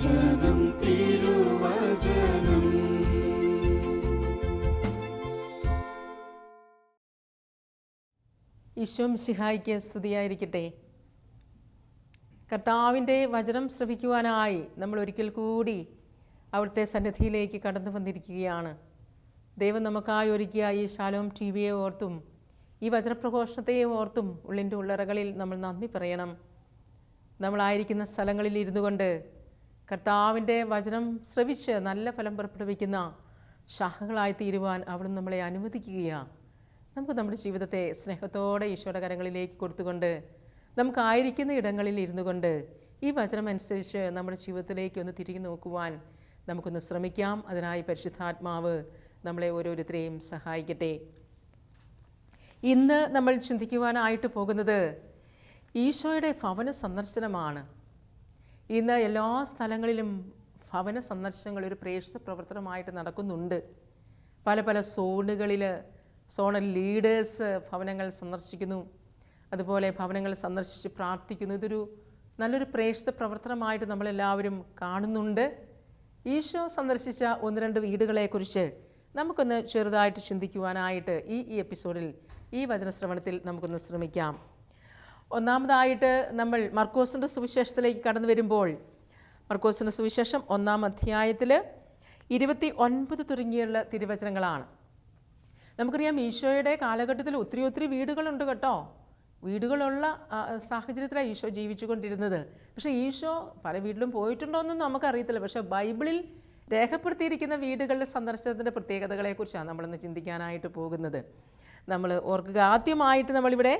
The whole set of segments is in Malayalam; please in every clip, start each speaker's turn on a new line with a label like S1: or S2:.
S1: തിരുവചനം തിരുവചനം.
S2: ഈശോം സിഹായിക്ക് സ്തുതിയായിരിക്കട്ടെ. കർത്താവിന്റെ വചനം ശ്രവിക്കുവാനായി നമ്മൾ ഒരിക്കൽ കൂടി അവിടുത്തെ സന്നിധിയിലേക്ക് കടന്നു വന്നിരിക്കുകയാണ്. ദൈവം നമുക്കായി ഒരുക്കിയ ഈ ശാലോം ടി വിയെ ഓർത്തും ഈ വചനപ്രഘോഷണത്തെയും ഓർത്തും ഉള്ളിന്റെ ഉള്ളറകളിൽ നമ്മൾ നന്ദി പറയണം. നമ്മളായിരിക്കുന്ന സ്ഥലങ്ങളിൽ ഇരുന്നു കൊണ്ട് കർത്താവിന്റെ വചനം ശ്രവിച്ച് നല്ല ഫലം പുറപ്പെടുവിക്കുന്ന ശാഖകളായി തീരുവാൻ അവിടുന്ന് നമ്മളെ അനുവദിക്കുകയാണ് നമുക്ക് നമ്മുടെ ജീവിതത്തെ സ്നേഹത്തോടെ ഈശോയുടെ കരങ്ങളിലേക്ക് കൊടുത്തുകൊണ്ട് നമുക്കായിരിക്കുന്ന ഇടങ്ങളിൽ ഇരുന്നു കൊണ്ട് ഈ വചനം അനുസരിച്ച് നമ്മുടെ ജീവിതത്തിലേക്ക് ഒന്ന് തിരികെ നോക്കുവാൻ നമുക്കൊന്ന് ശ്രമിക്കാം. അതിനായി പരിശുദ്ധാത്മാവ് നമ്മളെ ഓരോരുത്തരെയും സഹായിക്കട്ടെ. ഇന്ന് നമ്മൾ ചിന്തിക്കുവാനായിട്ട് പോകുന്നത് ഈശോയുടെ ഭവന സന്ദർശനമാണ്. ഇന്ന് എല്ലാ സ്ഥലങ്ങളിലും ഭവന സന്ദർശനങ്ങൾ ഒരു പ്രേക്ഷിത പ്രവർത്തനമായിട്ട് നടക്കുന്നുണ്ട്. പല പല സോണുകളിൽ സോണൽ ലീഡേഴ്സ് ഭവനങ്ങൾ സന്ദർശിക്കുന്നു. അതുപോലെ ഭവനങ്ങൾ സന്ദർശിച്ച് പ്രാർത്ഥിക്കുന്നു. ഇതൊരു നല്ലൊരു പ്രേക്ഷിത പ്രവർത്തനമായിട്ട് നമ്മളെല്ലാവരും കാണുന്നുണ്ട്. ഈശോ സന്ദർശിച്ച ഒന്ന് രണ്ട് വീടുകളെക്കുറിച്ച് നമുക്കൊന്ന് ചെറുതായിട്ട് ചിന്തിക്കുവാനായിട്ട് ഈ ഈ എപ്പിസോഡിൽ ഈ വചനശ്രവണത്തിൽ നമുക്കൊന്ന് ശ്രമിക്കാം. ഒന്നാമതായിട്ട് നമ്മൾ മർക്കോസിന്റെ സുവിശേഷത്തിലേക്ക് കടന്നു വരുമ്പോൾ മർക്കോസിന്റെ സുവിശേഷം ഒന്നാം അധ്യായത്തിൽ ഇരുപത്തി ഒൻപത് തുടങ്ങിയുള്ള തിരുവചനങ്ങളാണ്. നമുക്കറിയാം ഈശോയുടെ കാലഘട്ടത്തിൽ ഒത്തിരി ഒത്തിരി വീടുകളുണ്ട് കേട്ടോ. വീടുകളുള്ള സാഹചര്യത്തിലാണ് ഈശോ ജീവിച്ചുകൊണ്ടിരുന്നത്. പക്ഷേ ഈശോ പല വീട്ടിലും പോയിട്ടുണ്ടോയെന്നൊന്നും നമുക്കറിയത്തില്ല. പക്ഷേ ബൈബിളിൽ രേഖപ്പെടുത്തിയിരിക്കുന്ന വീടുകളുടെ സന്ദർശനത്തിന്റെ പ്രത്യേകതകളെക്കുറിച്ചാണ് നമ്മളിന്ന് ചിന്തിക്കാനായിട്ട് പോകുന്നത്. നമ്മൾ ഓർക്കുക ആദ്യമായിട്ട് നമ്മളിവിടെ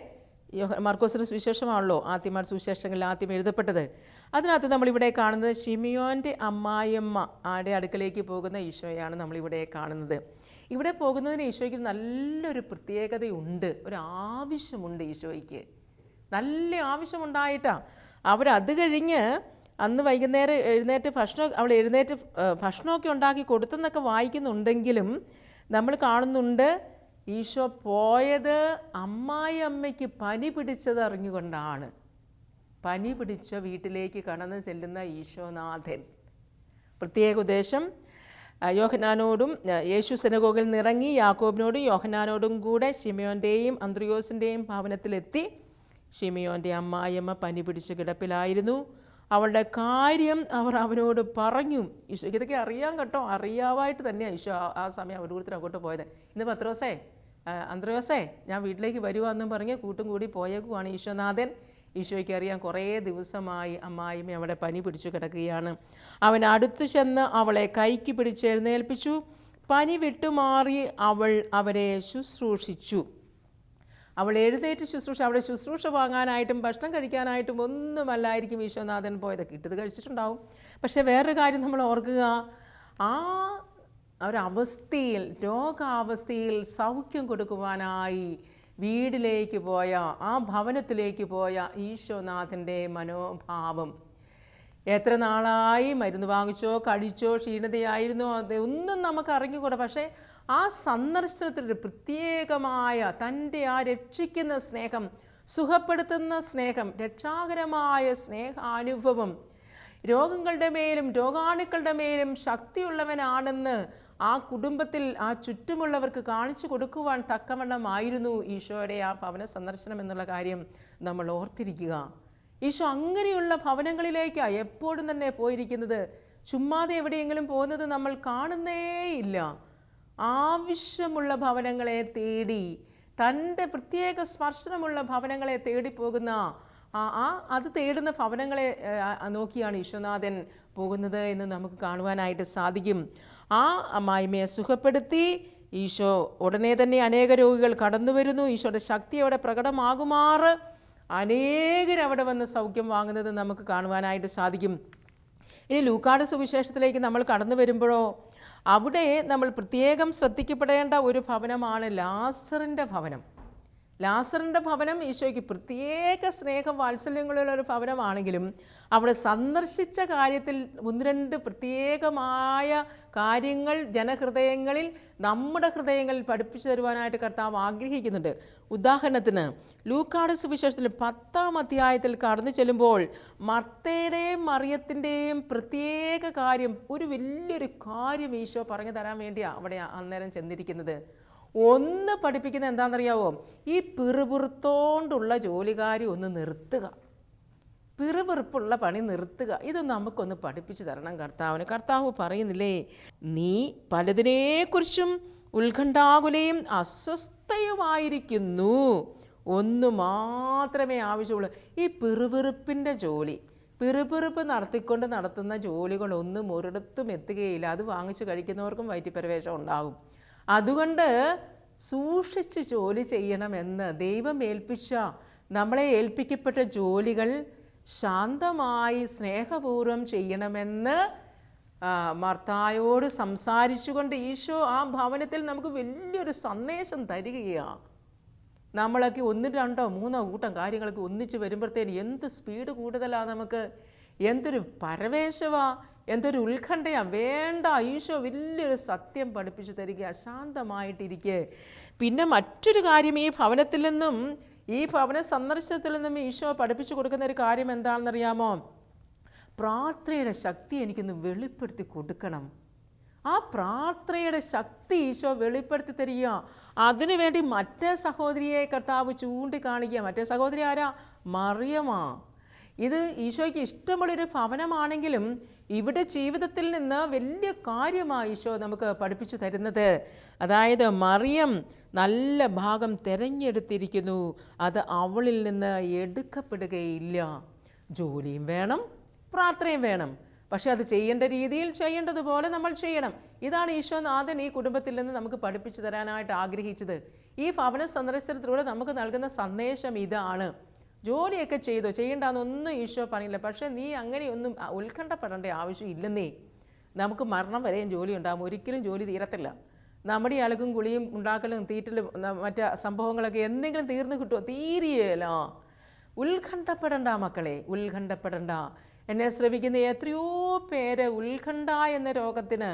S2: മാർക്കോസിന്റെ സുവിശേഷമാണല്ലോ ആദ്യമായിട്ട് സുവിശേഷങ്ങളിൽ ആദ്യം എഴുതപ്പെട്ടത്. അതിനകത്ത് നമ്മളിവിടെ കാണുന്നത് ഷിമിയോന്റെ അമ്മായിയമ്മ ആടെ അടുക്കലേക്ക് പോകുന്ന ഈശോയാണ് നമ്മളിവിടെ കാണുന്നത്. ഇവിടെ പോകുന്നതിന് ഈശോയ്ക്ക് നല്ലൊരു പ്രത്യേകതയുണ്ട്. ഒരു ആവശ്യമുണ്ട് ഈശോയ്ക്ക്. നല്ല ആവശ്യമുണ്ടായിട്ടാണ് അവരത് കഴിഞ്ഞ് അന്ന് വൈകുന്നേരം എഴുന്നേറ്റ് ഭക്ഷണം അവൾ എഴുന്നേറ്റ് ഭക്ഷണമൊക്കെ ഉണ്ടാക്കി കൊടുത്തെന്നൊക്കെ വായിക്കുന്നുണ്ടെങ്കിലും നമ്മൾ കാണുന്നുണ്ട് ഈശോ പോയത് അമ്മായി അമ്മയ്ക്ക് പനി പിടിച്ചത് അറിഞ്ഞുകൊണ്ടാണ്. പനി പിടിച്ച വീട്ടിലേക്ക് കടന്നു ചെല്ലുന്ന ഈശോനാഥൻ. പ്രത്യേക ഉദ്ദേശം യോഹനാനോടും യേശു സെനഗോഗിൽ നിറങ്ങി യാക്കോബിനോടും യോഹനാനോടും കൂടെ ഷിമയോന്റെയും അന്ത്രയോസിന്റെയും ഭവനത്തിലെത്തി. ഷിമയോന്റെ അമ്മായിയമ്മ പനി പിടിച്ച് കിടപ്പിലായിരുന്നു. അവളുടെ കാര്യം അവർ അവനോട് പറഞ്ഞു. ഈശോ ഇതൊക്കെ അറിയാൻ കേട്ടോ. അറിയാവായിട്ട് തന്നെയാണ് ഈശോ ആ- സമയം അവരുടെ അങ്ങോട്ട് പോയത്. ഇന്ന് പത്രോസേ ആ, അന്ത്രയോസേ ഞാൻ വീട്ടിലേക്ക് വരുവാന്നും പറഞ്ഞ് കൂട്ടും കൂടി പോയേക്കുവാണ് ഈശോനാഥൻ ഈശോയ്ക്ക് അറിയാം കുറേ ദിവസമായി അമ്മായിമ്മ അവിടെ പനി പിടിച്ചു കിടക്കുകയാണ്. അവൻ അടുത്തു ചെന്ന് അവളെ കൈക്ക് പിടിച്ച് എഴുന്നേൽപ്പിച്ചു. പനി വിട്ടുമാറി അവൾ അവരെ ശുശ്രൂഷിച്ചു. അവൾ എഴുന്നേറ്റ് ശുശ്രൂഷ അവിടെ ശുശ്രൂഷ വാങ്ങാനായിട്ടും ഭക്ഷണം കഴിക്കാനായിട്ടും ഒന്നുമല്ലായിരിക്കും ഈശോനാഥൻ പോയത്. കിട്ടത് കഴിച്ചിട്ടുണ്ടാവും. പക്ഷേ വേറൊരു കാര്യം നമ്മൾ ഓർക്കുക ആ ഒരവസ്ഥയിൽ രോഗാവസ്ഥയിൽ സൗഖ്യം കൊടുക്കുവാനായി വീടിലേക്ക് പോയ ആ ഭവനത്തിലേക്ക് പോയ ഈശോനാഥന്റെ മനോഭാവം. എത്ര നാളായി മരുന്ന് വാങ്ങിച്ചോ കഴിച്ചോ ക്ഷീണതയായിരുന്നോ അത് ഒന്നും നമുക്ക് അറിഞ്ഞുകൂടാ പക്ഷേ ആ സന്ദർശനത്തിന്റെ പ്രത്യേകമായ തന്റെ ആ രക്ഷിക്കുന്ന സ്നേഹം സുഖപ്പെടുത്തുന്ന സ്നേഹം രക്ഷാകരമായ സ്നേഹാനുഭവം. രോഗങ്ങളുടെ മേലും രോഗാണുക്കളുടെ മേലും ശക്തിയുള്ളവനാണെന്ന് ആ കുടുംബത്തിൽ ആ ചുറ്റുമുള്ളവർക്ക് കാണിച്ചു കൊടുക്കുവാൻ തക്കവണ്ണമായിരുന്നു ഈശോയുടെ ആ ഭവന സന്ദർശനം എന്നുള്ള കാര്യം നമ്മൾ ഓർത്തിരിക്കുക. ഈശോ അങ്ങനെയുള്ള ഭവനങ്ങളിലേക്കാണ് എപ്പോഴും തന്നെ പോയിരിക്കുന്നത് ചുമ്മാതെ എവിടെയെങ്കിലും പോകുന്നത് നമ്മൾ കാണുന്നേയില്ല ആവശ്യമുള്ള ഭവനങ്ങളെ തേടി തന്റെ പ്രത്യേക സ്പർശനമുള്ള ഭവനങ്ങളെ തേടി പോകുന്ന ആ ആ അത് തേടുന്ന ഭവനങ്ങളെ നോക്കിയാണ് ഈശ്വനാഥൻ പോകുന്നത് എന്ന് നമുക്ക് കാണുവാനായിട്ട് സാധിക്കും. ആ അമ്മായിമ്മയെ സുഖപ്പെടുത്തി. ഈശോ ഉടനെ തന്നെ അനേക രോഗികൾ കടന്നു വരുന്നു. ഈശോയുടെ ശക്തി അവിടെ പ്രകടമാകുമാറ്. അനേകർ അവിടെ വന്ന് സൗഖ്യം വാങ്ങുന്നത് നമുക്ക് കാണുവാനായിട്ട് സാധിക്കും. ഇനി ലൂക്കാട് സുവിശേഷത്തിലേക്ക് നമ്മൾ കടന്നു വരുമ്പോഴോ അവിടെ നമ്മൾ പ്രത്യേകം ശ്രദ്ധിക്കപ്പെടേണ്ട ഒരു ഭവനമാണ് ലാസറിന്റെ ഭവനം. ലാസറിന്റെ ഭവനം ഈശോയ്ക്ക് പ്രത്യേക സ്നേഹ വാത്സല്യങ്ങളുള്ള ഒരു ഭവനമാണെങ്കിലും അവിടെ സന്ദർശിച്ച കാര്യത്തിൽ ഒന്ന് രണ്ട് പ്രത്യേകമായ കാര്യങ്ങൾ ജനഹൃദയങ്ങളിൽ നമ്മുടെ ഹൃദയങ്ങളിൽ പഠിപ്പിച്ചു തരുവാനായിട്ട് കർത്താവ് ആഗ്രഹിക്കുന്നുണ്ട്. ഉദാഹരണത്തിന് ലൂക്കാട് സുവിശേഷത്തിൽ പത്താം അധ്യായത്തിൽ കടന്നു ചെല്ലുമ്പോൾ മർത്തയുടെയും മറിയത്തിന്റെയും പ്രത്യേക കാര്യം ഒരു വലിയൊരു കാര്യം ഈശോ പറഞ്ഞു തരാൻ വേണ്ടിയാണ് അവിടെ അന്നേരം ചെന്നിരിക്കുന്നത്. ഒന്ന് പഠിപ്പിക്കുന്നത് എന്താണെന്നറിയാവോ? ഈ പിറുപിറുത്തോണ്ടുള്ള ജോലികാരി ഒന്ന് നിർത്തുക. പിറുപിറുപ്പുള്ള പണി നിർത്തുക. ഇത് നമുക്കൊന്ന് പഠിപ്പിച്ചു തരണം കർത്താവിന്. കർത്താവ് പറയുന്നില്ലേ നീ പലതിനെക്കുറിച്ചും ഉത്കണ്ഠാകുലയും അസ്വസ്ഥയുമായിരിക്കുന്നു. ഒന്ന് മാത്രമേ ആവശ്യമുള്ളൂ. ഈ പിറുപിറുപ്പിന്റെ ജോലി പിറുപിറുപ്പ് നടത്തിക്കൊണ്ട് നടത്തുന്ന ജോലികളൊന്നും ഒരിടത്തും എത്തുകയില്ല. അത് വാങ്ങിച്ചു കഴിക്കുന്നവർക്കും വൈറ്റിപ്രവേശം ഉണ്ടാകും. അതുകൊണ്ട് സൂക്ഷിച്ച് ജോലി ചെയ്യണമെന്ന് ദൈവം ഏൽപ്പിച്ച നമ്മളെ ഏൽപ്പിക്കപ്പെട്ട ജോലികൾ ശാന്തമായി സ്നേഹപൂർവം ചെയ്യണമെന്ന് മർത്തായോട് സംസാരിച്ചുകൊണ്ട് ഈശോ ആ ഭവനത്തിൽ നമുക്ക് വലിയൊരു സന്ദേശം തരികയാണ് നമ്മളൊക്കെ ഒന്ന് രണ്ടോ മൂന്നോ കൂട്ടം കാര്യങ്ങളൊക്കെ ഒന്നിച്ച് വരുമ്പോഴത്തേന് എന്ത് സ്പീഡ് കൂടുതലാണ് നമുക്ക്? എന്തൊരു പരവേശവാ. എന്തൊരു ഉത്കണ്ഠയാ. വേണ്ട ഈശോ വലിയൊരു സത്യം പഠിപ്പിച്ചു തരിക ശാന്തമായിട്ടിരിക്കെ. പിന്നെ മറ്റൊരു കാര്യം ഈ ഭവനത്തിൽ നിന്നും ഈ ഭവന സന്ദർശനത്തിൽ നിന്നും ഈശോ പഠിപ്പിച്ചു കൊടുക്കുന്ന ഒരു കാര്യം എന്താണെന്നറിയാമോ? പ്രാർത്ഥനയുടെ ശക്തി എനിക്കൊന്ന് വെളിപ്പെടുത്തി കൊടുക്കണം. ആ പ്രാർത്ഥനയുടെ ശക്തി ഈശോ വെളിപ്പെടുത്തി തരിക. അതിനുവേണ്ടി മറ്റേ സഹോദരിയെ കർത്താവ് ചൂണ്ടിക്കാണിക്കുക. മറ്റേ സഹോദരി ആരാ? മറിയമാ. ഇത് ഈശോയ്ക്ക് ഇഷ്ടമുള്ളൊരു ഭവനമാണെങ്കിലും ഇവിടെ ജീവിതത്തിൽ നിന്ന് വലിയ കാര്യമാണ് ഈശോ നമുക്ക് പഠിപ്പിച്ചു തരുന്നത്. അതായത് മറിയം നല്ല ഭാഗം തിരഞ്ഞെടുത്തിരിക്കുന്നു. അത് അവളിൽ നിന്ന് എടുക്കപ്പെടുകയില്ല. ജോലിയും വേണം പ്രാർത്ഥനയും വേണം. പക്ഷേ അത് ചെയ്യേണ്ട രീതിയിൽ ചെയ്യേണ്ടതുപോലെ നമ്മൾ ചെയ്യണം. ഇതാണ് ഈശോനാഥൻ ഈ കുടുംബത്തിൽ നിന്ന് നമുക്ക് പഠിപ്പിച്ചു തരാനായിട്ട് ആഗ്രഹിച്ചത്. ഈ ഭവന സന്ദർശനത്തിലൂടെ നമുക്ക് നൽകുന്ന സന്ദേശം ഇതാണ്. ജോലിയൊക്കെ ചെയ്തോ. ചെയ്യേണ്ടെന്നൊന്നും ഈശോ പറയില്ല പക്ഷേ നീ അങ്ങനെയൊന്നും ഉത്കണ്ഠപ്പെടേണ്ട ആവശ്യം ഇല്ലെന്നേ. നമുക്ക് മരണം വരെയും ജോലി ഉണ്ടാകും ഒരിക്കലും ജോലി തീരത്തില്ല. നമ്മുടെ അലക്കും കുളിയും ഉണ്ടാക്കലും തീറ്റലും മറ്റ് സംഭവങ്ങളൊക്കെ എന്തെങ്കിലും തീർന്നു കിട്ടുമോ തീരിയല്ലോ ഉത്കണ്ഠപ്പെടണ്ട മക്കളെ ഉത്കണ്ഠപ്പെടണ്ട. എന്നെ ശ്രമിക്കുന്ന എത്രയോ പേര് ഉത്കണ്ഠ എന്ന രോഗത്തിന്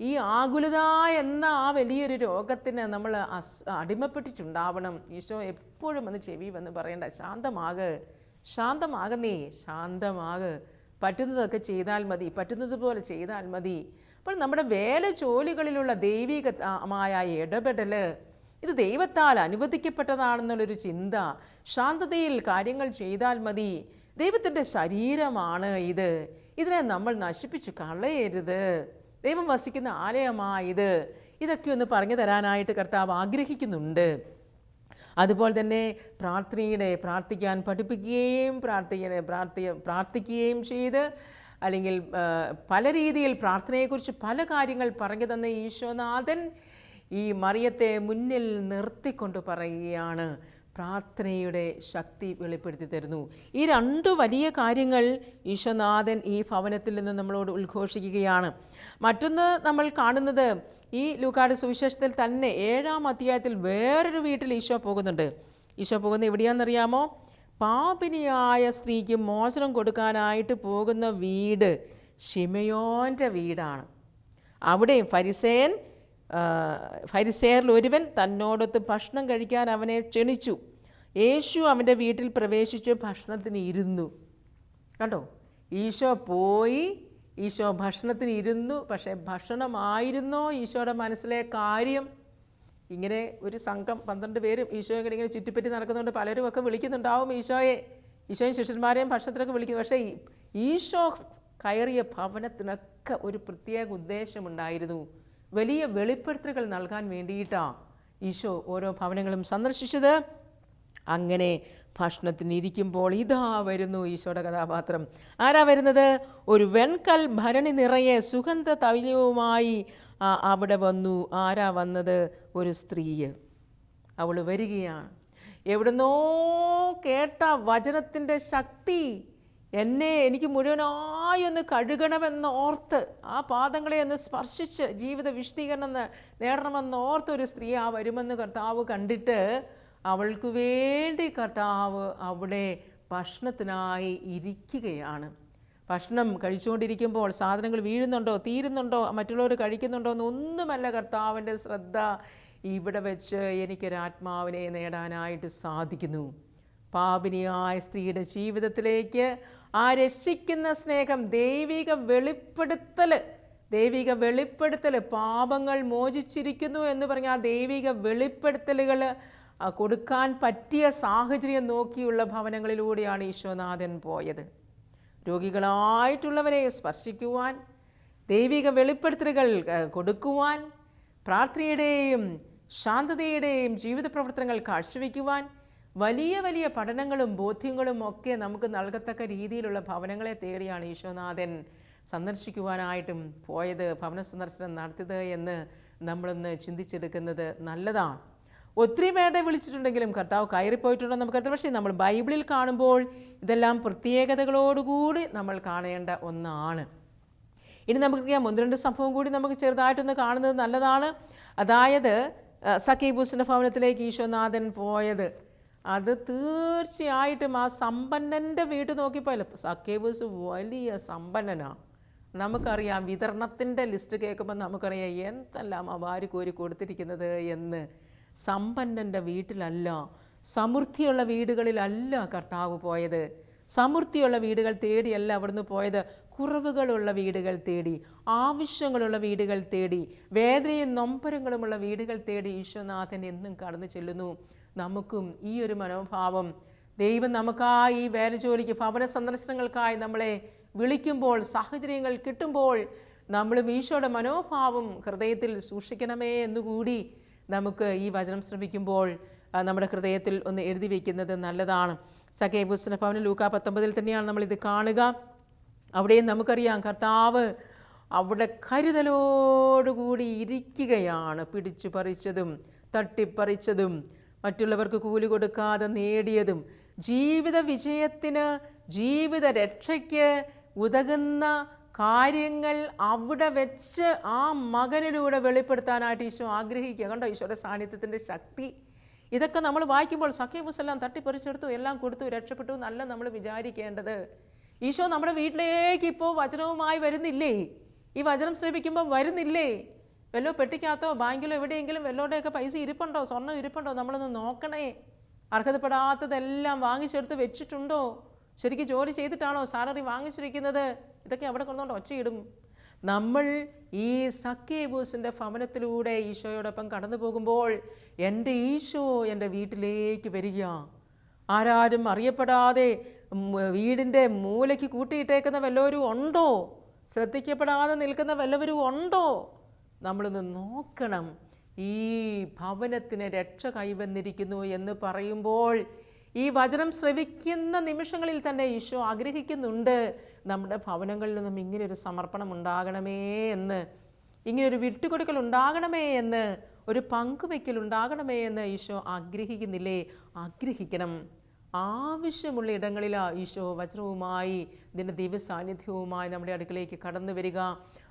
S2: ഈ ആകുലത എന്ന ആ വലിയൊരു രോഗത്തിന് നമ്മൾ അസ് അടിമപ്പെട്ടിട്ടുണ്ടാവണം. ഈശോ എപ്പോഴും വന്ന് ചെവി വന്ന് പറയണ്ട ശാന്തമാക് ശാന്തമാകുന്നേ ശാന്തമാക്. പറ്റുന്നതൊക്കെ ചെയ്താൽ മതി പറ്റുന്നത് പോലെ ചെയ്താൽ മതി. അപ്പോൾ നമ്മുടെ വേല ജോലികളിലുള്ള ദൈവികമായ ഇടപെടൽ ഇത് ദൈവത്താൽ അനുവദിക്കപ്പെട്ടതാണെന്നുള്ളൊരു ചിന്ത ശാന്തതയിൽ കാര്യങ്ങൾ ചെയ്താൽ മതി. ദൈവത്തിന്റെ ശരീരമാണ് ഇത്. ഇതിനെ നമ്മൾ നശിപ്പിച്ച് കളയരുത്. ദൈവം വസിക്കുന്ന ആലയമായത് ഇതൊക്കെ ഒന്ന് പറഞ്ഞു തരാനായിട്ട് കർത്താവ് ആഗ്രഹിക്കുന്നുണ്ട്. അതുപോലെ തന്നെ പ്രാർത്ഥനയുടെ പ്രാർത്ഥിക്കാൻ പഠിപ്പിക്കുകയും പ്രാർത്ഥിക്കുന്ന പ്രാർത്ഥി പ്രാർത്ഥിക്കുകയും ചെയ്ത് അല്ലെങ്കിൽ പല രീതിയിൽ പ്രാർത്ഥനയെക്കുറിച്ച് പല കാര്യങ്ങൾ പറഞ്ഞു തന്ന ഈശോനാഥൻ ഈ മറിയത്തെ മുന്നിൽ നിർത്തിക്കൊണ്ട് പറയുകയാണ്. പ്രാർത്ഥനയുടെ ശക്തി വെളിപ്പെടുത്തി തരുന്നു. ഈ രണ്ട് വലിയ കാര്യങ്ങൾ ഈശോനാഥൻ ഈ ഭവനത്തിൽ നിന്ന് നമ്മളോട് ഉദ്ഘോഷിക്കുകയാണ്. മറ്റൊന്ന് നമ്മൾ കാണുന്നത് ഈ ലൂക്കാട് സുവിശേഷത്തിൽ തന്നെ ഏഴാം അധ്യായത്തിൽ വേറൊരു വീട്ടിൽ ഈശോ പോകുന്നുണ്ട്. ഈശോ പോകുന്ന എവിടെയാണെന്നറിയാമോ? പാപിനിയായ സ്ത്രീക്ക് മോചനം കൊടുക്കാനായിട്ട് പോകുന്ന വീട് ഷിമയോന്റെ വീടാണ്. അവിടെയും ഫരിസേൻ ഫരിസേറിൽ ഒരുവൻ തന്നോടൊത്ത് ഭക്ഷണം കഴിക്കാൻ അവനെ ക്ഷണിച്ചു. യേശു അവന്റെ വീട്ടിൽ പ്രവേശിച്ച് ഭക്ഷണത്തിന് ഇരുന്നു. കണ്ടോ? ഈശോ പോയി ഈശോ ഭക്ഷണത്തിന് ഇരുന്നു. പക്ഷേ ഭക്ഷണമായിരുന്നോ ഈശോയുടെ മനസ്സിലെ കാര്യം? ഇങ്ങനെ ഒരു സംഘം പന്ത്രണ്ട് പേരും ഈശോയെ ഇങ്ങനെ ഇങ്ങനെ ചുറ്റിപ്പറ്റി നടക്കുന്നുണ്ട് പലരും ഒക്കെ വിളിക്കുന്നുണ്ടാവും ഈശോയെ. ഈശോയും ശിഷ്യന്മാരെയും ഭക്ഷണത്തിനൊക്കെ വിളിക്കുന്നു. പക്ഷേ ഈശോ കയറിയ ഭവനത്തിനൊക്കെ ഒരു പ്രത്യേക ഉദ്ദേശമുണ്ടായിരുന്നു. വലിയ വെളിപ്പെടുത്തലുകൾ നൽകാൻ വേണ്ടിയിട്ടാണ് ഈശോ ഓരോ ഭവനങ്ങളും സന്ദർശിച്ചത്. അങ്ങനെ ഭക്ഷണത്തിന് ഇരിക്കുമ്പോൾ ഇതാ വരുന്നു ഈശോയുടെ കഥാപാത്രം. ആരാ വരുന്നത്? ഒരു വെൺകൽ ഭരണി നിറയെ സുഗന്ധ തൈലവുമായി അവിടെ വന്നു. ആരാ വന്നത്? ഒരു സ്ത്രീയ്. അവൾ വരികയാണ്. എവിടുന്നോ കേട്ട വചനത്തിന്റെ ശക്തി എന്നെ എനിക്ക് മുഴുവനായി ഒന്ന് കഴുകണമെന്ന് ഓർത്ത് ആ പാദങ്ങളെ ഒന്ന് സ്പർശിച്ച് ജീവിത വിശദീകരണം നേടണമെന്ന് ഓർത്ത് ഒരു സ്ത്രീ ആ വരുമെന്ന് കർത്താവ് കണ്ടിട്ട് അവൾക്ക് വേണ്ടി കർത്താവ് അവിടെ ഭക്ഷണത്തിനായി ഇരിക്കുകയാണ്. ഭക്ഷണം കഴിച്ചുകൊണ്ടിരിക്കുമ്പോൾ സാധനങ്ങൾ വീഴുന്നുണ്ടോ തീരുന്നുണ്ടോ മറ്റുള്ളവർ കഴിക്കുന്നുണ്ടോ എന്നൊന്നുമല്ല കർത്താവിന്റെ ശ്രദ്ധ ഇവിടെ വെച്ച് എനിക്കൊരാത്മാവിനെ നേടാനായിട്ട് സാധിക്കുന്നു. പാപിനിയായ സ്ത്രീയുടെ ജീവിതത്തിലേക്ക് ആ രക്ഷിക്കുന്ന സ്നേഹം ദൈവിക വെളിപ്പെടുത്തൽ ദൈവിക വെളിപ്പെടുത്തൽ പാപങ്ങൾ മോചിച്ചിരിക്കുന്നു എന്ന് പറഞ്ഞ ദൈവിക വെളിപ്പെടുത്തലുകൾ കൊടുക്കാൻ പറ്റിയ സാഹചര്യം നോക്കിയുള്ള ഭവനങ്ങളിലൂടെയാണ് ഈശോനാഥൻ പോയത്. രോഗികളായിട്ടുള്ളവരെ സ്പർശിക്കുവാൻ ദൈവിക വെളിപ്പെടുത്തലുകൾ കൊടുക്കുവാൻ പ്രാർത്ഥനയുടെയും ശാന്തതയുടെയും ജീവിത പ്രവർത്തനങ്ങൾ കാഴ്ചവെക്കുവാൻ വലിയ വലിയ പഠനങ്ങളും ബോധ്യങ്ങളും ഒക്കെ നമുക്ക് നൽകത്തക്ക രീതിയിലുള്ള ഭവനങ്ങളെ തേടിയാണ് ഈശോനാഥൻ സന്ദർശിക്കുവാനായിട്ടും പോയത് ഭവന സന്ദർശനം നടത്തിയത് എന്ന് നമ്മളൊന്ന് ചിന്തിച്ചെടുക്കുന്നത് നല്ലതാണ്. ഒത്തിരി പേരുടെ വിളിച്ചിട്ടുണ്ടെങ്കിലും കർത്താവ് കയറിപ്പോയിട്ടുണ്ടോ നമുക്കറിയാം പക്ഷേ നമ്മൾ ബൈബിളിൽ കാണുമ്പോൾ ഇതെല്ലാം പ്രത്യേകതകളോടുകൂടി നമ്മൾ കാണേണ്ട ഒന്നാണ്. ഇനി നമുക്കറിയാം ഒന്ന് രണ്ട് സംഭവം കൂടി നമുക്ക് ചെറുതായിട്ടൊന്ന് കാണുന്നത് നല്ലതാണ്. അതായത് സക്കീബൂസിന്റെ ഭവനത്തിലേക്ക് ഈശോനാഥൻ പോയത്. അത് തീർച്ചയായിട്ടും ആ സമ്പന്നന്റെ വീട് നോക്കിപ്പോയല്ലോ. സക്കേബൂസ് വലിയ സമ്പന്നനാണ് നമുക്കറിയാം വിതരണത്തിന്റെ ലിസ്റ്റ് കേൾക്കുമ്പോൾ നമുക്കറിയാം എന്തെല്ലാം ആ വാരി കോരി കൊടുത്തിരിക്കുന്നത് എന്ന്. സമ്പന്നന്റെ വീട്ടിലല്ല സമൃദ്ധിയുള്ള വീടുകളിലല്ല കർത്താവ് പോയത്. സമൃദ്ധിയുള്ള വീടുകൾ തേടിയല്ല അവിടുന്ന് പോയത്. കുറവുകളുള്ള വീടുകൾ തേടി ആവശ്യങ്ങളുള്ള വീടുകൾ തേടി വേദനയും നൊമ്പരങ്ങളുമുള്ള വീടുകൾ തേടി ഈശ്വനാഥൻ എന്നും കടന്നു ചെല്ലുന്നു. നമുക്കും ഈ ഒരു മനോഭാവം. ദൈവം നമുക്കായി വേല ജോലിക്ക് ഭവന സന്ദർശനങ്ങൾക്കായി നമ്മളെ വിളിക്കുമ്പോൾ സാഹചര്യങ്ങൾ കിട്ടുമ്പോൾ നമ്മളും ഈശോയുടെ മനോഭാവം ഹൃദയത്തിൽ സൂക്ഷിക്കണമേ എന്നുകൂടി നമുക്ക് ഈ വചനം ശ്രമിക്കുമ്പോൾ നമ്മുടെ ഹൃദയത്തിൽ ഒന്ന് എഴുതി വയ്ക്കുന്നത് നല്ലതാണ്. സഖേബുസ്ന ഭവന ലൂക്ക പത്തൊമ്പതിൽ തന്നെയാണ് നമ്മളിത് കാണുക. അവിടെയും നമുക്കറിയാം കർത്താവ് അവിടെ കരുതലോടുകൂടി ഇരിക്കുകയാണ്. പിടിച്ചു പറിച്ചതും തട്ടിപ്പറിച്ചതും മറ്റുള്ളവർക്ക് കൂലി കൊടുക്കാതെ നേടിയതും ജീവിത വിജയത്തിന് ജീവിത രക്ഷയ്ക്ക് ഉതകുന്ന കാര്യങ്ങൾ അവിടെ വെച്ച് ആ മകനിലൂടെ വെളിപ്പെടുത്താനായിട്ട് ഈശോ ആഗ്രഹിക്കുക. കണ്ടോ ഈശോയുടെ സാന്നിധ്യത്തിന്റെ ശക്തി? ഇതൊക്കെ നമ്മൾ വായിക്കുമ്പോൾ സഖ്യബുസെല്ലാം തട്ടിപ്പറിച്ചെടുത്തു എല്ലാം കൊടുത്തു രക്ഷപ്പെട്ടു എന്നല്ല നമ്മൾ വിചാരിക്കേണ്ടത്. ഈശോ നമ്മുടെ വീട്ടിലേക്ക് ഇപ്പോൾ വചനവുമായി വരുന്നില്ലേ? ഈ വചനം ശ്രമിക്കുമ്പോൾ വരുന്നില്ലേ? വല്ലോ പെട്ടിക്കകത്തോ ബാങ്കിലോ എവിടെയെങ്കിലും വല്ലോടെയൊക്കെ പൈസ ഇരിപ്പുണ്ടോ? സ്വർണം ഇരിപ്പുണ്ടോ? നമ്മളൊന്ന് നോക്കണേ. അർഹതപ്പെടാത്തതെല്ലാം വാങ്ങിച്ചെടുത്ത് വെച്ചിട്ടുണ്ടോ? ശരിക്കും ജോലി ചെയ്തിട്ടാണോ സാലറി വാങ്ങിച്ചിരിക്കുന്നത്? ഇതൊക്കെ അവിടെ കൊണ്ടുകൊണ്ട് ഒച്ചയിടും. നമ്മൾ ഈ സക്കേബൂസിന്റെ ഭവനത്തിലൂടെ ഈശോയോടൊപ്പം കടന്നു പോകുമ്പോൾ എന്റെ ഈശോ എന്റെ വീട്ടിലേക്ക് വരിക. ആരാരും അറിയപ്പെടാതെ വീടിന്റെ മൂലയ്ക്ക് കൂട്ടിയിട്ടേക്കുന്ന വല്ലവരും ഉണ്ടോ? ശ്രദ്ധിക്കപ്പെടാതെ നിൽക്കുന്ന വല്ലവരും ഉണ്ടോ? നമ്മളൊന്ന് നോക്കണം. ഈ ഭവനത്തിന് രക്ഷ കൈവന്നിരിക്കുന്നു എന്ന് പറയുമ്പോൾ ഈ വചനം ശ്രവിക്കുന്ന നിമിഷങ്ങളിൽ തന്നെ ഈശോ ആഗ്രഹിക്കുന്നുണ്ട്. നമ്മുടെ ഭവനങ്ങളിൽ നിന്നും ഇങ്ങനെ ഒരു സമർപ്പണം ഉണ്ടാകണമേ എന്ന് ഇങ്ങനെ ഒരു വിട്ടുകൊടുക്കൽ ഉണ്ടാകണമേ എന്ന് ഒരു പങ്കുവയ്ക്കൽ ഉണ്ടാകണമേ എന്ന് ഈശോ ആഗ്രഹിക്കുന്നില്ലേ? ആഗ്രഹിക്കണം. ആവശ്യമുള്ള ഇടങ്ങളിലാണ് ഈശോ വജ്രവുമായി ഇതിന്റെ ദിവ്യ സാന്നിധ്യവുമായി നമ്മുടെ അടുക്കളേക്ക് കടന്നു വരിക.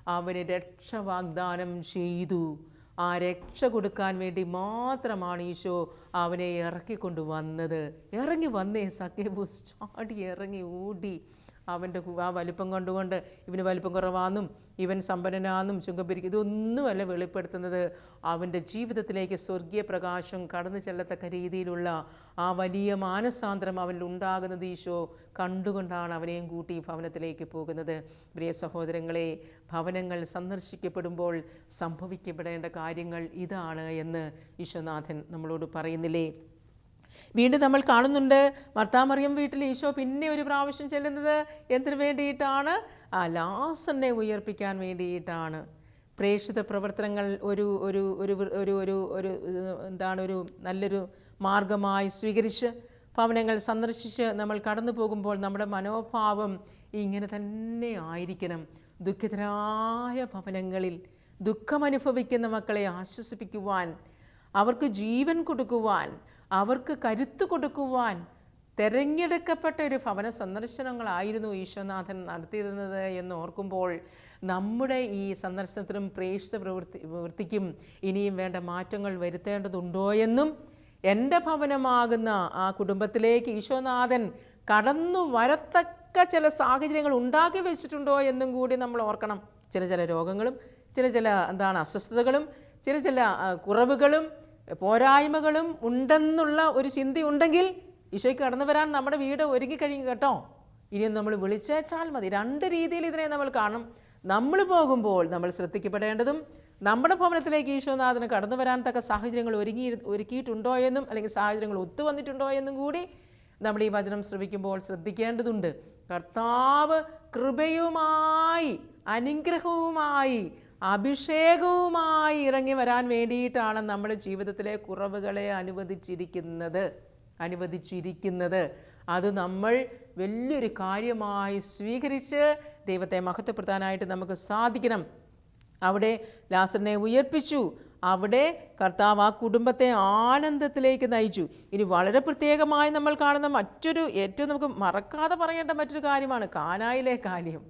S2: അവന് രക്ഷ വാഗ്ദാനം ചെയ്തു. ആ രക്ഷ കൊടുക്കാൻ വേണ്ടി മാത്രമാണ് ഈശോ അവനെ ഇറക്കിക്കൊണ്ട് വന്നത് ഇറങ്ങി വന്നേ സഖ്യബൂസ് ചാടി ഇറങ്ങി ഓടി. അവന്റെ ആ വലിപ്പം കണ്ടുകൊണ്ട് ഇവന് വലിപ്പം കുറവാന്നും ഇവൻ സമ്പന്നനാന്നും ചുങ്കം പിരിക്കും ഇതൊന്നുമല്ല വെളിപ്പെടുത്തുന്നത്. അവന്റെ ജീവിതത്തിലേക്ക് സ്വർഗീയ പ്രകാശം കടന്നു ചെല്ലത്തക്ക രീതിയിലുള്ള ആ വലിയ മാനസാന്തരം അവനിൽ ഉണ്ടാകുന്നത് ഈശോ കണ്ടുകൊണ്ടാണ് അവനെയും കൂട്ടി ഭവനത്തിലേക്ക് പോകുന്നത്. പ്രിയ സഹോദരങ്ങളെ ഭവനങ്ങൾ സന്ദർശിക്കപ്പെടുമ്പോൾ സംഭവിക്കപ്പെടേണ്ട കാര്യങ്ങൾ ഇതാണ് എന്ന് ഈശോനാഥൻ നമ്മളോട് പറയുന്നില്ലേ? വീണ്ടും നമ്മൾ കാണുന്നുണ്ട്. മർത്താമറിയം വീട്ടിൽ ഈശോ പിന്നെ ഒരു പ്രാവശ്യം ചെല്ലുന്നത് എന്തിനു വേണ്ടിയിട്ടാണ്? ആ ലാസറിനെ ഉയർപ്പിക്കാൻ വേണ്ടിയിട്ടാണ്. പ്രേക്ഷിത പ്രവർത്തനങ്ങൾ ഒരു ഒരു ഒരു ഒരു ഒരു ഒരു എന്താണ് ഒരു നല്ലൊരു മാർഗമായി സ്വീകരിച്ച് ഭവനങ്ങൾ സന്ദർശിച്ച് നമ്മൾ കടന്നു പോകുമ്പോൾ നമ്മുടെ മനോഭാവം ഇങ്ങനെ തന്നെ ആയിരിക്കണം. ദുഃഖിതരായ ഭവനങ്ങളിൽ ദുഃഖമനുഭവിക്കുന്ന മക്കളെ ആശ്വസിപ്പിക്കുവാൻ അവർക്ക് ജീവൻ കൊടുക്കുവാൻ അവർക്ക് കരുത്ത് കൊടുക്കുവാൻ തെരഞ്ഞെടുക്കപ്പെട്ട ഒരു ഭവന സന്ദർശനങ്ങളായിരുന്നു ഈശ്വനാഥൻ നടത്തിയിരുന്നത് എന്ന് ഓർക്കുമ്പോൾ നമ്മുടെ ഈ സന്ദർശനത്തിനും പ്രേക്ഷിത പ്രവൃത്തി പ്രവൃത്തിക്കും ഇനിയും വേണ്ട മാറ്റങ്ങൾ വരുത്തേണ്ടതുണ്ടോ എന്നും എന്റെ ഭവനമാകുന്ന ആ കുടുംബത്തിലേക്ക് ഈശോനാഥൻ കടന്നു വരത്തക്ക ചില സാഹചര്യങ്ങൾ ഉണ്ടാക്കി വെച്ചിട്ടുണ്ടോ എന്നും കൂടി നമ്മൾ ഓർക്കണം. ചില ചില രോഗങ്ങളും ചില ചില എന്താണ് അസ്വസ്ഥതകളും ചില ചില കുറവുകളും പോരായ്മകളും ഉണ്ടെന്നുള്ള ഒരു ചിന്തയുണ്ടെങ്കിൽ ഈശോയ്ക്ക് കടന്നു വരാൻ നമ്മുടെ വീട് ഒരുങ്ങി കഴിയും കേട്ടോ. ഇനിയും നമ്മൾ വിളിച്ചേച്ചാൽ മതി. രണ്ട് രീതിയിൽ ഇതിനെ നമ്മൾ കാണും. നമ്മൾ പോകുമ്പോൾ നമ്മൾ ശ്രദ്ധിക്കപ്പെടേണ്ടതും നമ്മുടെ ഭവനത്തിലേക്ക് ഈശോനാഥന് കടന്നു വരാൻ തക്ക സാഹചര്യങ്ങൾ ഒരുങ്ങി ഒരുക്കിയിട്ടുണ്ടോ എന്നും അല്ലെങ്കിൽ സാഹചര്യങ്ങൾ ഒത്തുവന്നിട്ടുണ്ടോ എന്നും കൂടി നമ്മൾ ഈ വചനം ശ്രവിക്കുമ്പോൾ ശ്രദ്ധിക്കേണ്ടതുണ്ട്. കർത്താവ് കൃപയുമായി അനുഗ്രഹവുമായി അഭിഷേകവുമായി ഇറങ്ങി വരാൻ വേണ്ടിയിട്ടാണ് നമ്മുടെ ജീവിതത്തിലെ കുറവുകളെ അനുവദിച്ചിരിക്കുന്നത്. അനുവദിച്ചിരിക്കുന്നത്. അത് നമ്മൾ വലിയൊരു കാര്യമായി സ്വീകരിച്ച് ദൈവത്തെ മഹത്വപ്പെടുത്താനായിട്ട് നമുക്ക് സാധിക്കണം. അവിടെ ലാസറിനെ ഉയർപ്പിച്ചു. അവിടെ കർത്താവ് ആ കുടുംബത്തെ ആനന്ദത്തിലേക്ക് നയിച്ചു. ഇനി വളരെ പ്രത്യേകമായി നമ്മൾ കാണുന്ന മറ്റൊരു ഏറ്റവും നമുക്ക് മറക്കാതെ പറയേണ്ട മറ്റൊരു കാര്യമാണ് കാനായിലെ കാര്യം.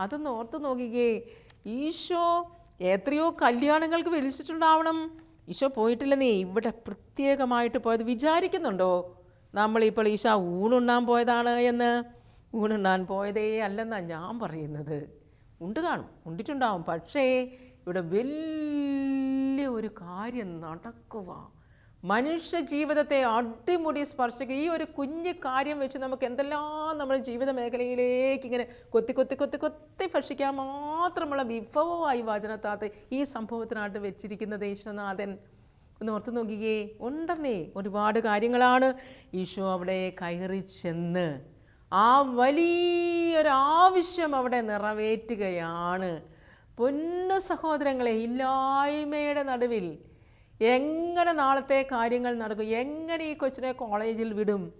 S2: അതൊന്ന് ഓർത്ത് നോക്കിക്കേ. ഈശോ എത്രയോ കല്യാണങ്ങൾക്ക് വിളിച്ചിട്ടുണ്ടാവണം. ഈശോ പോയിട്ടില്ല നീ ഇവിടെ പ്രത്യേകമായിട്ട് പോയത് വിചാരിക്കുന്നുണ്ടോ? നമ്മളിപ്പോൾ ഈശോ ഊണുണ്ണാൻ പോയതാണ് എന്ന്. ഊണുണ്ണാൻ പോയതേ അല്ലെന്നാണ് ഞാൻ പറയുന്നത്. ഉണ്ട് കാണും ഉണ്ടിട്ടുണ്ടാവും. പക്ഷേ ഇവിടെ വലിയ ഒരു കാര്യം നടക്കുക മനുഷ്യ ജീവിതത്തെ അടിമുടി സ്പർശിക്കുക. ഈ ഒരു കുഞ്ഞു കാര്യം വെച്ച് നമുക്ക് എന്തെല്ലാം നമ്മുടെ ജീവിത മേഖലയിലേക്ക് ഇങ്ങനെ കൊത്തി കൊത്തി കൊത്തി കൊത്തി ഭക്ഷിക്കാൻ മാത്രമുള്ള വിഭവമായി വചനത്താത്ത ഈ സംഭവത്തിനായിട്ട് വെച്ചിരിക്കുന്ന ഈശ്വനാഥൻ ഒന്ന് ഓർത്ത് നോക്കിയേ ഉണ്ടെന്നേ. ഒരുപാട് കാര്യങ്ങളാണ്. ഈശോ അവിടെ കയറി ചെന്ന് ആ വലിയൊരാവശ്യം അവിടെ നിറവേറ്റുകയാണ്. പൊന്നു സഹോദരങ്ങളെ ഇല്ലായ്മയുടെ നടുവിൽ എങ്ങനെ നാളത്തെ കാര്യങ്ങൾ നടക്കും? എങ്ങനെ ഈ കൊച്ചിനെ കോളേജിൽ വിടും?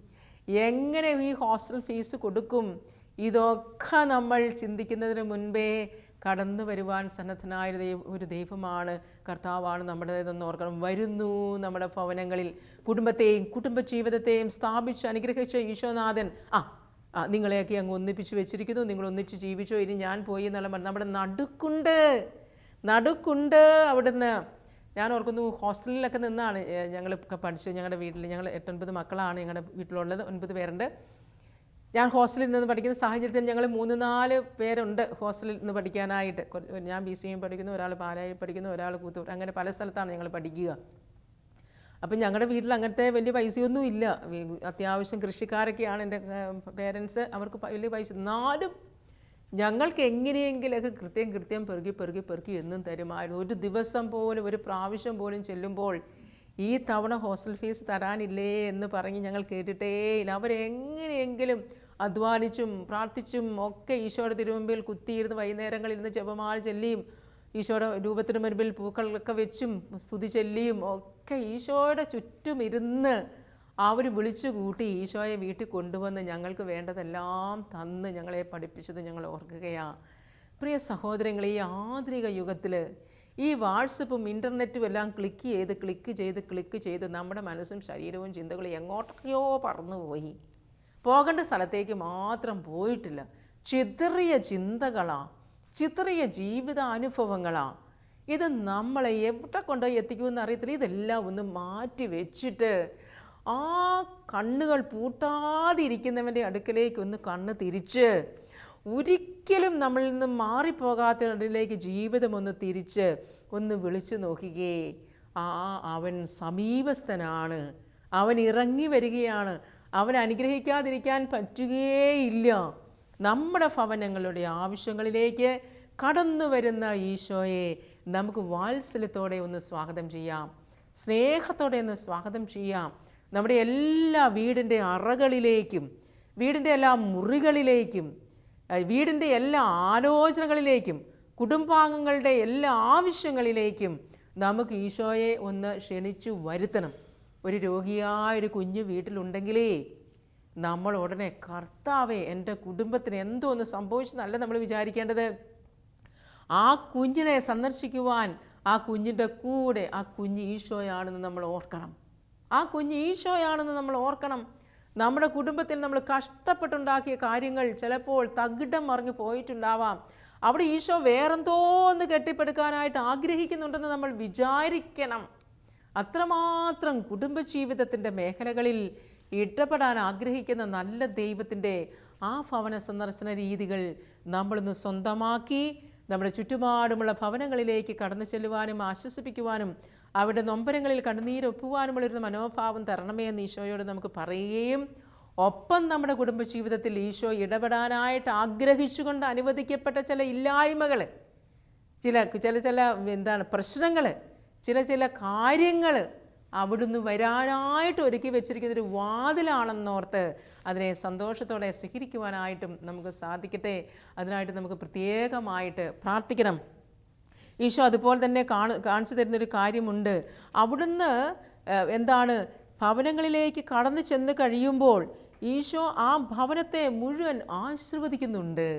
S2: എങ്ങനെ ഈ ഹോസ്റ്റൽ ഫീസ് കൊടുക്കും? ഇതൊക്കെ നമ്മൾ ചിന്തിക്കുന്നതിന് മുൻപേ കടന്നു വരുവാൻ സന്നദ്ധനായ ഒരു ദൈവമാണ് കർത്താവാണ് നമ്മുടേതെന്ന് ഓർക്കണം. വരുന്നു നമ്മുടെ ഭവനങ്ങളിൽ. കുടുംബത്തെയും കുടുംബ ജീവിതത്തെയും സ്ഥാപിച്ച് അനുഗ്രഹിച്ച ഈശോനാഥൻ. ആ ആ നിങ്ങളെയൊക്കെ അങ്ങ് ഒന്നിപ്പിച്ച് വെച്ചിരിക്കുന്നു. നിങ്ങൾ ഒന്നിച്ച് ജീവിച്ചോ? ഇനി ഞാൻ പോയി എന്നുള്ള നമ്മുടെ നടുക്കുണ്ട്. നടുക്കുണ്ട് അവിടുന്ന്. ഞാൻ ഓർക്കുന്നു ഹോസ്റ്റലിലൊക്കെ നിന്നാണ് ഞങ്ങളൊക്കെ പഠിച്ച് ഞങ്ങളുടെ വീട്ടിൽ ഞങ്ങൾ എട്ടൊൻപത് മക്കളാണ് ഞങ്ങളുടെ വീട്ടിലുള്ളത് ഒൻപത് പേരുണ്ട്. ഞാൻ ഹോസ്റ്റലിൽ നിന്ന് പഠിക്കുന്ന സാഹചര്യത്തിൽ ഞങ്ങൾ മൂന്ന് നാല് പേരുണ്ട് ഹോസ്റ്റലിൽ നിന്ന് പഠിക്കാനായിട്ട്. ഞാൻ ബി സി എം പഠിക്കുന്നു ഒരാൾ പാലായിൽ പഠിക്കുന്നു ഒരാൾ കൂത്തൂർ അങ്ങനെ പല സ്ഥലത്താണ് ഞങ്ങൾ പഠിക്കുക. അപ്പം ഞങ്ങളുടെ വീട്ടിൽ അങ്ങനത്തെ വലിയ പൈസയൊന്നും ഇല്ല. അത്യാവശ്യം കൃഷിക്കാരൊക്കെയാണ് എന്റെ പേരൻസ്. അവർക്ക് വലിയ പൈസ എന്നാലും ഞങ്ങൾക്ക് എങ്ങനെയെങ്കിലൊക്കെ കൃത്യം കൃത്യം പെറുക്കി പെറുക്കി പെറുക്കി എന്നും തരുമായിരുന്നു. ഒരു ദിവസം പോലും ഒരു പ്രാവശ്യം പോലും ചെല്ലുമ്പോൾ ഈ തവണ ഹോസ്റ്റൽ ഫീസ് തരാനില്ലേ എന്ന് പറഞ്ഞ് ഞങ്ങൾ കേട്ടിട്ടേയില്ല അവരെങ്ങനെയെങ്കിലും അധ്വാനിച്ചും പ്രാർത്ഥിച്ചും ഒക്കെ ഈശോയുടെ തിരുമുമ്പിൽ കുത്തിയിരുന്ന് വൈകുന്നേരങ്ങളിൽ ഇരുന്ന് ജപമാല ചെല്ലിയും ഈശോയുടെ രൂപത്തിന് മുൻപിൽ പൂക്കളൊക്കെ വെച്ചും സ്തുതി ചൊല്ലിയും ഒക്കെ ഈശോയുടെ ചുറ്റും ഇരുന്ന് അവർ വിളിച്ചു കൂട്ടി ഈശോയെ വീട്ടിൽ കൊണ്ടുവന്ന് ഞങ്ങൾക്ക് വേണ്ടതെല്ലാം തന്ന് ഞങ്ങളെ പഠിപ്പിച്ചത് ഞങ്ങൾ ഓർക്കുകയാണ് പ്രിയ സഹോദരങ്ങളെ ഈ ആധുനിക യുഗത്തിൽ ഈ വാട്സപ്പും ഇന്റർനെറ്റും എല്ലാം ക്ലിക്ക് ചെയ്ത് ക്ലിക്ക് ചെയ്ത് ക്ലിക്ക് ചെയ്ത് നമ്മുടെ മനസ്സും ശരീരവും ചിന്തകളും എങ്ങോട്ടൊക്കെയോ പറന്നുപോയി. പോകേണ്ട സ്ഥലത്തേക്ക് മാത്രം പോയിട്ടില്ല. ചിതറിയ ചിന്തകളാ. ചിതറിയ ജീവിതാനുഭവങ്ങളാ. ഇത് നമ്മളെ എവിടെ കൊണ്ടുപോയി എത്തിക്കുമെന്ന് അറിയത്തില്ല. ഇതെല്ലാം ഒന്ന് മാറ്റി വെച്ചിട്ട് ആ കണ്ണുകൾ പൂട്ടാതിരിക്കുന്നവന്റെ അടുക്കലേക്ക് ഒന്ന് കണ്ണ് തിരിച്ച്. ഒരിക്കലും നമ്മളിൽ നിന്ന് മാറിപ്പോകാത്തതിലേക്ക് ജീവിതം ഒന്ന് തിരിച്ച് ഒന്ന് വിളിച്ചു നോക്കുകയേ ആ അവൻ സമീപസ്ഥനാണ്. അവൻ ഇറങ്ങി വരികയാണ്. അവൻ അനുഗ്രഹിക്കാതിരിക്കാൻ പറ്റുകയേയില്ല. നമ്മുടെ ഭവനങ്ങളുടെ ആവശ്യങ്ങളിലേക്ക് കടന്നു വരുന്ന ഈശോയെ നമുക്ക് വാത്സല്യത്തോടെ ഒന്ന് സ്വാഗതം ചെയ്യാം. സ്നേഹത്തോടെ ഒന്ന് സ്വാഗതം ചെയ്യാം. നമ്മുടെ എല്ലാ വീടിന്റെ അറകളിലേക്കും വീടിന്റെ എല്ലാ മുറികളിലേക്കും വീടിന്റെ എല്ലാ ആലോചനകളിലേക്കും കുടുംബാംഗങ്ങളുടെ എല്ലാ ആവശ്യങ്ങളിലേക്കും നമുക്ക് ഈശോയെ ഒന്ന് ക്ഷണിച്ചു വരുത്തണം. ഒരു രോഗിയായ ഒരു കുഞ്ഞ് വീട്ടിലുണ്ടെങ്കിലേ നമ്മൾ ഉടനെ കർത്താവെ എന്റെ കുടുംബത്തിന് എന്തോ ഒന്ന് സംഭവിച്ചെന്നല്ല നമ്മൾ വിചാരിക്കേണ്ടത്. ആ കുഞ്ഞിനെ സന്ദർശിക്കുവാൻ ആ കുഞ്ഞിന്റെ കൂടെ ആ കുഞ്ഞ് ഈശോയാണെന്ന് നമ്മൾ ഓർക്കണം. ആ കുഞ്ഞ് ഈശോയാണെന്ന് നമ്മൾ ഓർക്കണം. നമ്മുടെ കുടുംബത്തിൽ നമ്മൾ കഷ്ടപ്പെട്ടുണ്ടാക്കിയ കാര്യങ്ങൾ ചിലപ്പോൾ തകിടം മറിഞ്ഞു പോയിട്ടുണ്ടാവാം. അവിടെ ഈശോ വേറെന്തോ ഒന്ന് കെട്ടിപ്പടുക്കാനായിട്ട് ആഗ്രഹിക്കുന്നുണ്ടെന്ന് നമ്മൾ വിചാരിക്കണം. അത്രമാത്രം കുടുംബജീവിതത്തിന്റെ മേഖലകളിൽ ഇടപെടാൻ ആഗ്രഹിക്കുന്ന നല്ല ദൈവത്തിന്റെ ആ ഭവന സന്ദർശന രീതികൾ നമ്മളിന്ന് സ്വന്തമാക്കി നമ്മുടെ ചുറ്റുപാടുമുള്ള ഭവനങ്ങളിലേക്ക് കടന്നു ചെല്ലുവാനും ആശ്വസിപ്പിക്കുവാനും അവരുടെ നൊമ്പരങ്ങളിൽ കണ്ണുനീരൊപ്പുവാനുമുള്ളൊരു മനോഭാവം തരണമേ എന്ന് ഈശോയോട് നമുക്ക് പറയുകയും ഒപ്പം നമ്മുടെ കുടുംബജീവിതത്തിൽ ഈശോ ഇടപെടാനായിട്ട് ആഗ്രഹിച്ചുകൊണ്ട് അനുവദിക്കപ്പെട്ട ചില ഇല്ലായ്മകൾ ചില ചില ചില എന്താണ് പ്രശ്നങ്ങൾ ചില ചില കാര്യങ്ങൾ അവിടുന്ന് വരാനായിട്ട് ഒരുക്കി വെച്ചിരിക്കുന്ന ഒരു വാതിലാണെന്നോർത്ത് അതിനെ സന്തോഷത്തോടെ സ്വീകരിക്കുവാനായിട്ടും നമുക്ക് സാധിക്കട്ടെ. അതിനായിട്ട് നമുക്ക് പ്രത്യേകമായിട്ട് പ്രാർത്ഥിക്കണം. ഈശോ അതുപോലെ തന്നെ കാണു കാണിച്ചു തരുന്നൊരു കാര്യമുണ്ട്. അവിടുന്ന് എന്താണ് ഭവനങ്ങളിലേക്ക് കടന്നു ചെന്ന് കഴിയുമ്പോൾ ഈശോ ആ ഭവനത്തെ മുഴുവൻ ആശീർവദിക്കുന്നുണ്ട്.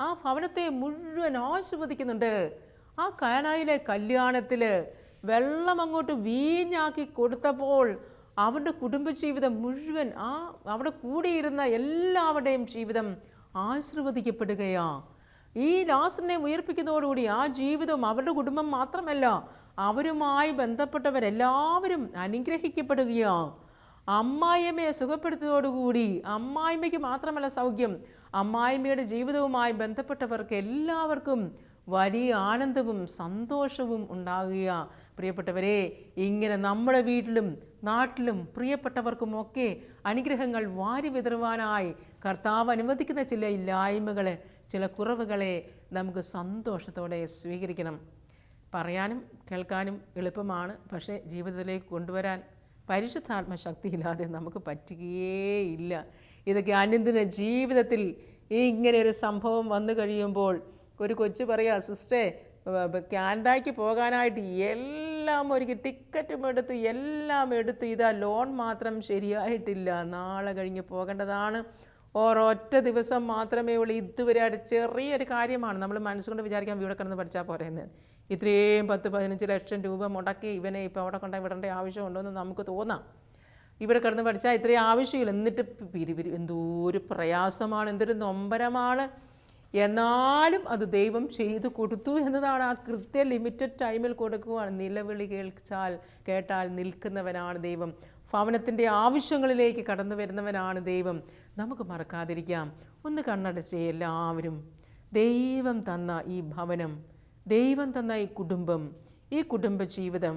S2: ആ ഭവനത്തെ മുഴുവൻ ആശീർവദിക്കുന്നുണ്ട്. ആ കയനായിലെ കല്യാണത്തിൽ വെള്ളം അങ്ങോട്ട് വീഞ്ഞാക്കി കൊടുത്തപ്പോൾ അവരുടെ കുടുംബജീവിതം മുഴുവൻ ആ അവിടെ കൂടിയിരുന്ന എല്ലാവരുടെയും ജീവിതം ആശീർവദിക്കപ്പെടുകയാണ് ഈ ലാസറിനെ ഉയർപ്പിക്കുന്നതോടുകൂടി ആ ജീവിതം അവരുടെ കുടുംബം മാത്രമല്ല അവരുമായി ബന്ധപ്പെട്ടവരെല്ലാവരും അനുഗ്രഹിക്കപ്പെടുകയാണ് അമ്മായിയമ്മയെ സുഖപ്പെടുത്തിയതോടുകൂടി അമ്മായിമ്മയ്ക്ക് മാത്രമല്ല സൗഖ്യം. അമ്മായിമ്മയുടെ ജീവിതവുമായി ബന്ധപ്പെട്ടവർക്ക് എല്ലാവർക്കും വലിയ ആനന്ദവും സന്തോഷവും ഉണ്ടാകുക പ്രിയപ്പെട്ടവരെ ഇങ്ങനെ നമ്മുടെ വീട്ടിലും നാട്ടിലും പ്രിയപ്പെട്ടവർക്കുമൊക്കെ അനുഗ്രഹങ്ങൾ വാരി വിതറുവാനായി കർത്താവ് അനുവദിക്കുന്ന ചില ഇല്ലായ്മകൾ ചില കുറവുകളെ നമുക്ക് സന്തോഷത്തോടെ സ്വീകരിക്കണം. പറയാനും കേൾക്കാനും എളുപ്പമാണ്. പക്ഷേ ജീവിതത്തിലേക്ക് കൊണ്ടുവരാൻ പരിശുദ്ധാത്മ ശക്തിയില്ലാതെ നമുക്ക് പറ്റുകയേയില്ല. ഇതൊക്കെ അനുദിന ജീവിതത്തിൽ ഇങ്ങനെ ഒരു സംഭവം വന്നു കഴിയുമ്പോൾ ഒരു കൊച്ചു പറയുക സിസ്റ്റേ കാനഡയ്ക്ക് പോകാനായിട്ട് എല്ലാം ഒരു ടിക്കറ്റും എടുത്തു എല്ലാം എടുത്തു ഇതാ ലോൺ മാത്രം ശരിയായിട്ടില്ല. നാളെ കഴിഞ്ഞ് പോകേണ്ടതാണ്. ഒരൊറ്റ ദിവസം മാത്രമേ ഉള്ളൂ ഇതുവരെ ചെറിയൊരു കാര്യമാണ്. നമ്മൾ മനസ്സുകൊണ്ട് വിചാരിക്കാൻ ഇവിടെ കിടന്ന് പഠിച്ചാൽ പോരെന്ന്. ഇത്രയും പത്ത് പതിനഞ്ച് ലക്ഷം രൂപ മുടക്കി ഇവനെ ഇപ്പോൾ അവിടെ കൊണ്ട വിടേണ്ട ആവശ്യമുണ്ടോ എന്ന് നമുക്ക് തോന്നാം. ഇവിടെ കിടന്ന് പഠിച്ചാൽ ഇത്രയും ആവശ്യമില്ല. എന്നിട്ട് പിരി പിരി എന്തോരു പ്രയാസമാണ് എന്തൊരു നൊമ്പരമാണ്. എന്നാലും അത് ദൈവം ചെയ്തു കൊടുത്തു എന്നതാണ്. ആ കൃത്യ ലിമിറ്റഡ് ടൈമിൽ കൊടുക്കുവാണ്. നിലവിളി കേൾച്ചാൽ കേട്ടാൽ നിൽക്കുന്നവനാണ് ദൈവം. ഭവനത്തിന്റെ ആവശ്യങ്ങളിലേക്ക് കടന്നു വരുന്നവനാണ് ദൈവം. നമുക്ക് മറക്കാതിരിക്കാം. ഒന്ന് കണ്ണടച്ച് എല്ലാവരും ദൈവം തന്ന ഈ ഭവനം ദൈവം തന്ന ഈ കുടുംബം ഈ കുടുംബ ജീവിതം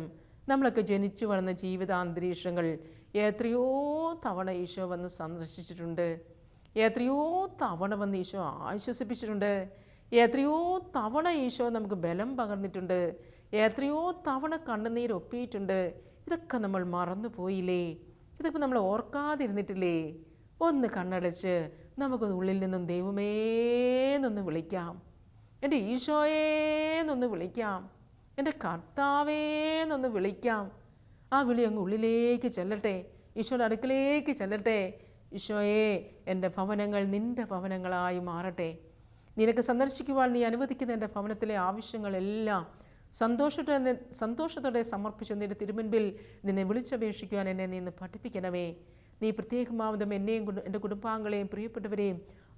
S2: നമ്മളൊക്കെ ജനിച്ചു വളർന്ന ജീവിതാന്തരീക്ഷങ്ങൾ എത്രയോ തവണ ഈശോ വന്ന് സന്ദർശിച്ചിട്ടുണ്ട്. എത്രയോ തവണ വന്ന് ഈശോ ആശ്വസിപ്പിച്ചിട്ടുണ്ട്. എത്രയോ തവണ ഈശോ നമുക്ക് ബലം പകർന്നിട്ടുണ്ട്. എത്രയോ തവണ കണ്ണുനീർ ഒപ്പിയിട്ടുണ്ട്. ഇതൊക്കെ നമ്മൾ മറന്നു പോയില്ലേ ഇതൊക്കെ നമ്മൾ ഓർക്കാതിരുന്നിട്ടില്ലേ? ഒന്ന് കണ്ണടച്ച് നമുക്കൊന്ന് ഉള്ളിൽ നിന്നും ദൈവമേ എന്നൊന്ന് വിളിക്കാം. എന്റെ ഈശോയേന്നൊന്ന് വിളിക്കാം. എന്റെ കർത്താവേന്നൊന്ന് വിളിക്കാം. ആ വിളി അങ്ങ് ഉള്ളിലേക്ക് ചെല്ലട്ടെ. ഈശോയുടെ അടുക്കിലേക്ക് ചെല്ലട്ടെ. ഈശോയെ എന്റെ ഭവനങ്ങൾ നിന്റെ ഭവനങ്ങളായി മാറട്ടെ. നിനക്ക് സന്ദർശിക്കുവാൻ നീ അനുവദിക്കുന്ന എന്റെ ഭവനത്തിലെ ആവശ്യങ്ങളെല്ലാം സന്തോഷത്തോടെ സന്തോഷത്തോടെ സമർപ്പിച്ചു നിന്റെ തിരുമുൻപിൽ നിന്നെ വിളിച്ചപേക്ഷിക്കുവാൻ എന്നെ നീ പഠിപ്പിക്കണമേ. നീ പ്രത്യേകമാവതും എന്നെയും എന്റെ കുടുംബാംഗങ്ങളെയും പ്രിയപ്പെട്ടവരെയും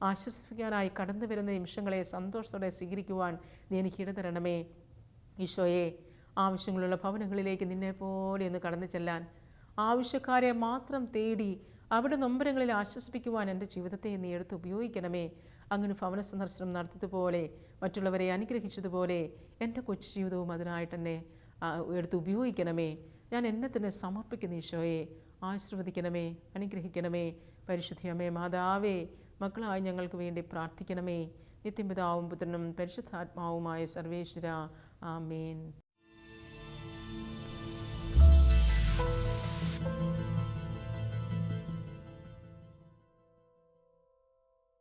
S2: ആശ്വസിപ്പിക്കാനായി കടന്നു വരുന്ന നിമിഷങ്ങളെ സന്തോഷത്തോടെ സ്വീകരിക്കുവാൻ നീ എനിക്ക് ഇടതരണമേ ഈശോയെ ആവശ്യങ്ങളുള്ള ഭവനങ്ങളിലേക്ക് നിന്നെ പോലെ ഒന്ന് കടന്നു ചെല്ലാൻ. ആവശ്യക്കാരെ മാത്രം തേടി അവിടെ നൊമ്പരങ്ങളിൽ ആശ്വസിപ്പിക്കുവാൻ എന്റെ ജീവിതത്തെ നീ എടുത്ത് ഉപയോഗിക്കണമേ. അങ്ങനെ ഭവന സന്ദർശനം നടത്തിയതുപോലെ മറ്റുള്ളവരെ അനുഗ്രഹിച്ചതുപോലെ എന്റെ കൊച്ചു ജീവിതവും അതിനായിട്ട് തന്നെ എടുത്ത് ഉപയോഗിക്കണമേ. ഞാൻ എന്നെ തന്നെ സമർപ്പിക്കുന്ന ഈശോയെ. ആശീർവദിക്കണമേ അനുഗ്രഹിക്കണമേ. പരിശുദ്ധിയമ്മേ മാതാവേ മക്കളായി ഞങ്ങൾക്ക് വേണ്ടി പ്രാർത്ഥിക്കണമേ. നിത്യപിതാവും പുത്രനും പരിശുദ്ധാത്മാവുമായ സർവേശ്വര. ആമേൻ.